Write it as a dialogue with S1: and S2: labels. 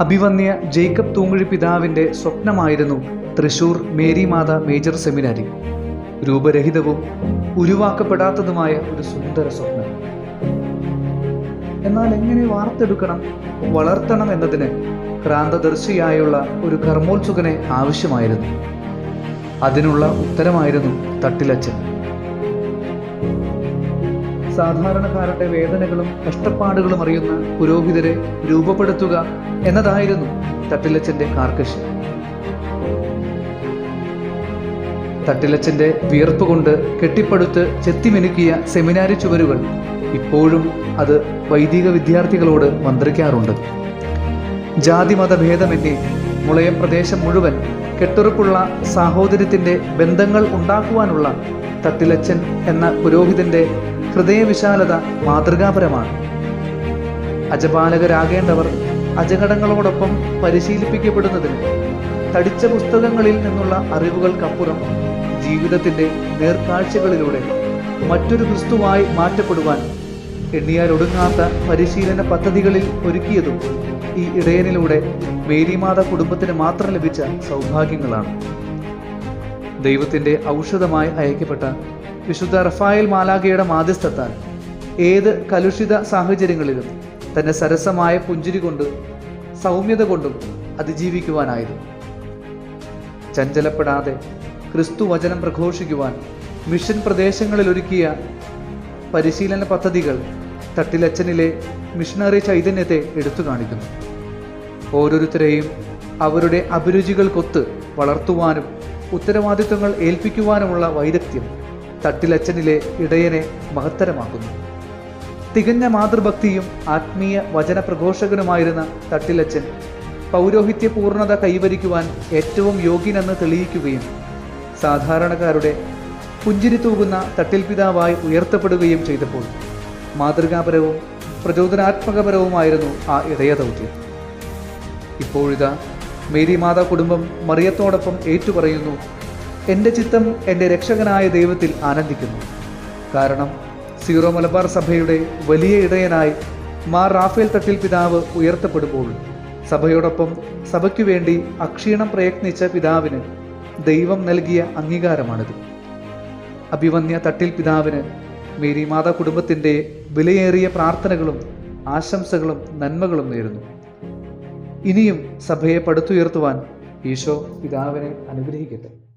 S1: അഭിവന്യ ജേക്കബ് തൂങ്ങുഴി പിതാവിന്റെ സ്വപ്നമായിരുന്നു തൃശൂർ മേരിമാത മേജർ സെമിനാരി. രൂപരഹിതവും ഉരുവാക്കപ്പെടാത്തതുമായ ഒരു സുന്ദര സ്വപ്നം. എന്നാൽ എങ്ങനെ വാർത്തെടുക്കണം? വളർത്തണം എന്നതിന് ക്രാന്തദർശിയായുള്ള ഒരു കർമ്മോത്സുകനെ ആവശ്യമായിരുന്നു. അതിനുള്ള ഉത്തരമായിരുന്നു തട്ടിലച്ചൻ. സാധാരണക്കാരുടെ വേദനകളും കഷ്ടപ്പാടുകളും അറിയുന്ന പുരോഹിതരെ രൂപപ്പെടുത്തുക എന്നതായിരുന്നു തട്ടിലച്ചന്റെ കാർക്കശ്യം. തട്ടിലച്ചന്റെ വിയർപ്പ് കൊണ്ട് കെട്ടിപ്പടുത്ത് ചെത്തിമിനുക്കിയ സെമിനാരി ചുവരുകൾ ഇപ്പോഴും അത് വൈദിക വിദ്യാർത്ഥികളോട് മന്ത്രിക്കാറുണ്ട്. ജാതിമത ഭേദമന്യേ മുളയം പ്രദേശം മുഴുവൻ കെട്ടുറപ്പുള്ള സാഹോദര്യത്തിന്റെ ബന്ധങ്ങൾ ഉണ്ടാക്കുവാനുള്ള തട്ടിലച്ചൻ എന്ന പുരോഹിതന്റെ ഹൃദയവിശാലത മാതൃകാപരമാണ്. അജപാലകരാകേണ്ടവർ അജഘടങ്ങളോടൊപ്പം പരിശീലിപ്പിക്കപ്പെടുന്നതിന് തടിച്ച പുസ്തകങ്ങളിൽ നിന്നുള്ള അറിവുകൾക്കപ്പുറം ജീവിതത്തിന്റെ നേർക്കാഴ്ചകളിലൂടെ മറ്റൊരു ക്രിസ്തുവായി മാറ്റപ്പെടുവാൻ എണ്ണിയാലൊടുങ്ങാത്ത പരിശീലന പദ്ധതികളിൽ ഒരുക്കിയതും ഈ ഇടയനിലൂടെ മേരിമാത കുടുംബത്തിന് മാത്രം ലഭിച്ച സൗഭാഗ്യങ്ങളാണ്. ദൈവത്തിന്റെ ഔഷധമായി അയക്കപ്പെട്ട വിശുദ്ധ റഫായൽ മാലാഖയുടെ മാധ്യസ്ഥത്താൽ ഏത് കലുഷിത സാഹചര്യങ്ങളിലും തന്റെ സരസമായ പുഞ്ചിരി കൊണ്ട് സൗമ്യത കൊണ്ടും അതിജീവിക്കുവാനായത് ചഞ്ചലപ്പെടാതെ ക്രിസ്തു വചനം പ്രഘോഷിക്കുവാൻ മിഷൻ പ്രദേശങ്ങളിൽ ഒരുക്കിയ പരിശീലന പദ്ധതികൾ തട്ടിലച്ചനിലെ മിഷണറി ചൈതന്യത്തെ എടുത്തു കാണിക്കുന്നു. ഓരോരുത്തരെയും അവരുടെ അഭിരുചികൾക്കൊത്ത് വളർത്തുവാനും ഉത്തരവാദിത്വങ്ങൾ ഏൽപ്പിക്കുവാനുമുള്ള വൈദഗ്ധ്യം തട്ടിലച്ചനിലെ ഇടയനെ മഹത്തരമാക്കുന്നു. തികഞ്ഞ മാതൃഭക്തിയും ആത്മീയ വചന പ്രഘോഷകനുമായിരുന്ന തട്ടിലച്ചൻ പൗരോഹിത്യ പൂർണത കൈവരിക്കുവാൻ ഏറ്റവും യോഗ്യനെന്ന് തെളിയിക്കുകയും സാധാരണക്കാരുടെ പുഞ്ചിരി തൂകുന്ന തട്ടിൽ പിതാവായി ഉയർത്തപ്പെടുകയും ചെയ്തപ്പോൾ മാതൃകാപരവും പ്രചോദനാത്മകപരവുമായിരുന്നു ആ ഇടയ ദൗത്യം ഇപ്പോഴിതാ മേരി മാതാ കുടുംബം മറിയത്തോടൊപ്പം ഏറ്റുപറയുന്നു. എന്റെ ചിത്തം എന്റെ രക്ഷകനായ ദൈവത്തിൽ ആനന്ദിക്കുന്നു. കാരണം സീറോ മലബാർ സഭയുടെ വലിയ ഇടയനായി മാർ റാഫേൽ തട്ടിൽ പിതാവ് ഉയർത്തപ്പെടുമ്പോൾ സഭയോടൊപ്പം സഭയ്ക്കു വേണ്ടി അക്ഷീണം പ്രയത്നിച്ച പിതാവിന് ദൈവം നൽകിയ അംഗീകാരമാണിത്. അഭിവന്യ തട്ടിൽ പിതാവിന് മേരി മാതാ കുടുംബത്തിന്റെ വിലയേറിയ പ്രാർത്ഥനകളും ആശംസകളും നന്മകളും നേരുന്നു. ഇനിയും സഭയെ പടുത്തുയർത്തുവാൻ ഈശോ പിതാവിനെ അനുഗ്രഹിക്കട്ടെ.